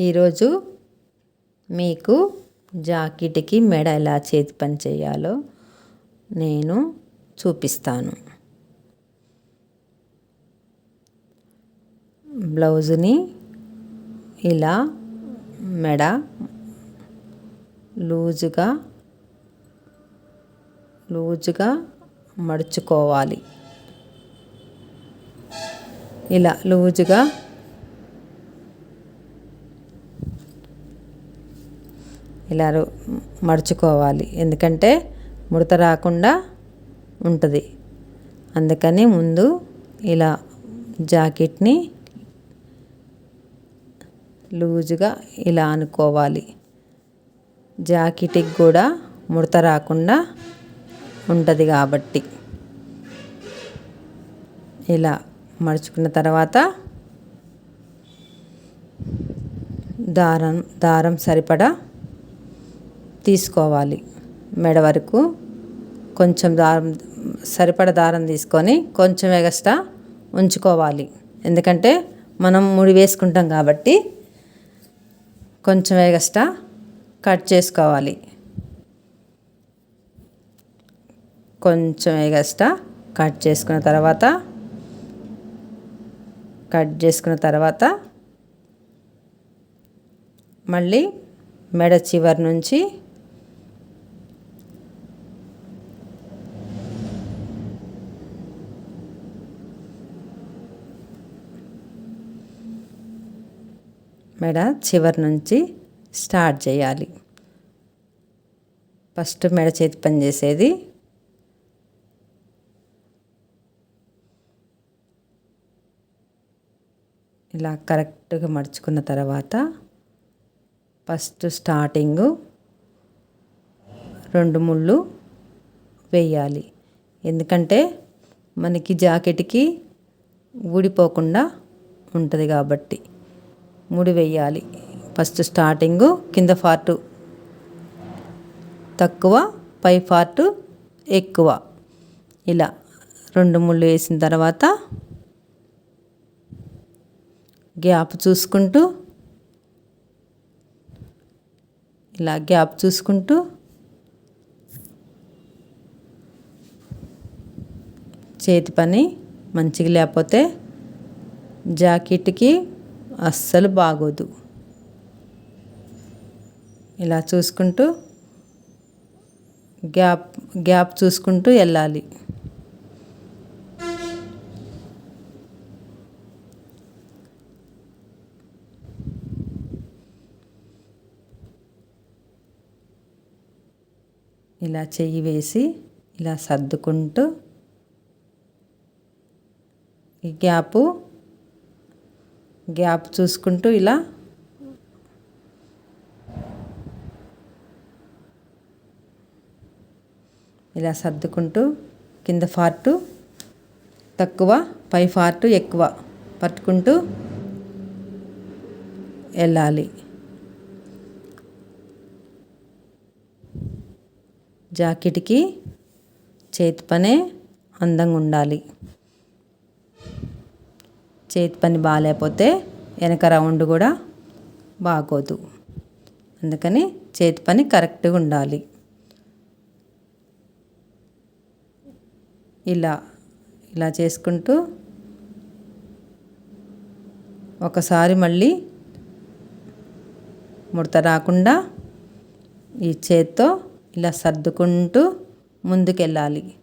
ఈరోజు మీకు జాకెట్కి మెడ ఎలా చేతి పని చేయాలో నేను చూపిస్తాను. బ్లౌజుని ఇలా మెడ లూజుగా లూజుగా మడుచుకోవాలి. ఇలా లూజుగా ఇలా మడుచుకోవాలి. ఎందుకంటే ముడత రాకుండా ఉంటుంది. అందుకని ముందు ఇలా జాకెట్ని లూజుగా ఇలా అనుకోవాలి. జాకెట్కి కూడా ముడత రాకుండా ఉంటుంది కాబట్టి. ఇలా మడుచుకున్న తర్వాత దారం దారం సరిపడా తీసుకోవాలి. మెడ వరకు కొంచెం దారం సరిపడ దారం తీసుకొని కొంచెం ఎగస్ట్రా ఉంచుకోవాలి. ఎందుకంటే మనం ముడి వేసుకుంటాం కాబట్టి కొంచెం ఎగస్ట్రా కట్ చేసుకోవాలి. కొంచెం ఎగస్ట్రా కట్ చేసుకున్న తర్వాత కట్ చేసుకున్న తర్వాత మళ్ళీ మెడ చివరి నుంచి మెడ చివరి నుంచి స్టార్ట్ చేయాలి. ఫస్ట్ మెడ చేతి పని చేసేది. ఇలా కరెక్ట్గా మడుచుకున్న తర్వాత ఫస్ట్ స్టార్టింగు రెండు ముళ్ళు వేయాలి. ఎందుకంటే మనకి జాకెట్కి ఊడిపోకుండా ఉంటుంది కాబట్టి. ముడి వేయాలి ఫస్ట్ స్టార్టింగు కింద పార్టు తక్కువ పై పార్టు ఎక్కువ. ఇలా రెండు ముళ్ళు వేసిన తర్వాత గ్యాప్ చూసుకుంటూ ఇలా గ్యాప్ చూసుకుంటూ చేతి పని మంచిగా లేకపోతే జాకెట్కి అస్సలు బాగోదు. ఇలా చూసుకుంటూ గ్యాప్ గ్యాప్ చూసుకుంటూ వెళ్ళాలి. ఇలా చెయ్యి వేసి ఇలా సర్దుకుంటూ ఈ గ్యాపు గ్యాప్ చూసుకుంటూ ఇలా. ఇలా సర్దుకుంటూ కింద ఫార్టు తక్కువ పై ఫార్టు ఎక్కువ పట్టుకుంటూ వెళ్ళాలి. జాకెట్కి చేతి పనే అందంగా ఉండాలి. చేతి పని బాగాలేకపోతే వెనక రౌండ్ కూడా బాగోదు. అందుకని చేతి పని కరెక్ట్గా ఉండాలి. ఇలా ఇలా చేసుకుంటూ ఒకసారి మళ్ళీ ముడత రాకుండా ఈ చేత్తో ఇలా సర్దుకుంటూ ముందుకెళ్ళాలి.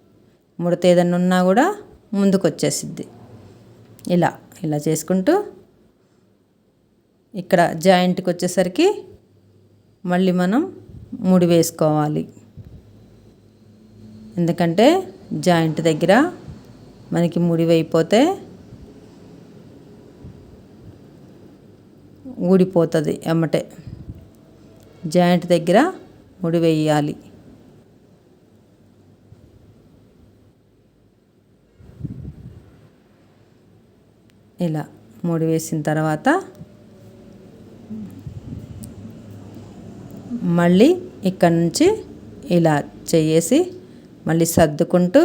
ముడత ఏదన్నా ఉన్నా కూడా ముందుకు వచ్చేసిద్ది ఇలా ఇలా చేసుకుంటూ ఇక్కడ జాయింట్కి వచ్చేసరికి మళ్ళీ మనం ముడి వేసుకోవాలి. ఎందుకంటే జాయింట్ దగ్గర మనకి ముడి అయిపోతే ఊడిపోతుంది ఎమ్మటే. జాయింట్ దగ్గర ముడి వేయాలి. ఇలా మూడు వేసిన తర్వాత మళ్ళీ ఇక్కడ నుంచి ఇలా చేసి మళ్ళీ సర్దుకుంటూ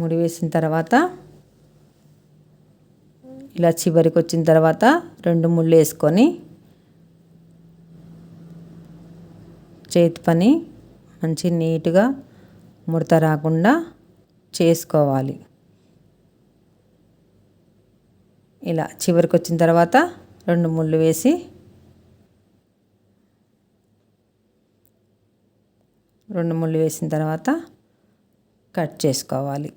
ముడి వేసిన తర్వాత ఇలా చివరికి వచ్చిన తర్వాత రెండు ముళ్ళు వేసుకొని చేతి పని మంచి నీట్గా ముడత రాకుండా చేసుకోవాలి. ఇలా చివరికి వచ్చిన తర్వాత రెండు ముళ్ళు వేసి రెండు ముళ్ళు వేసిన తర్వాత కట్ చేసుకోవాలి.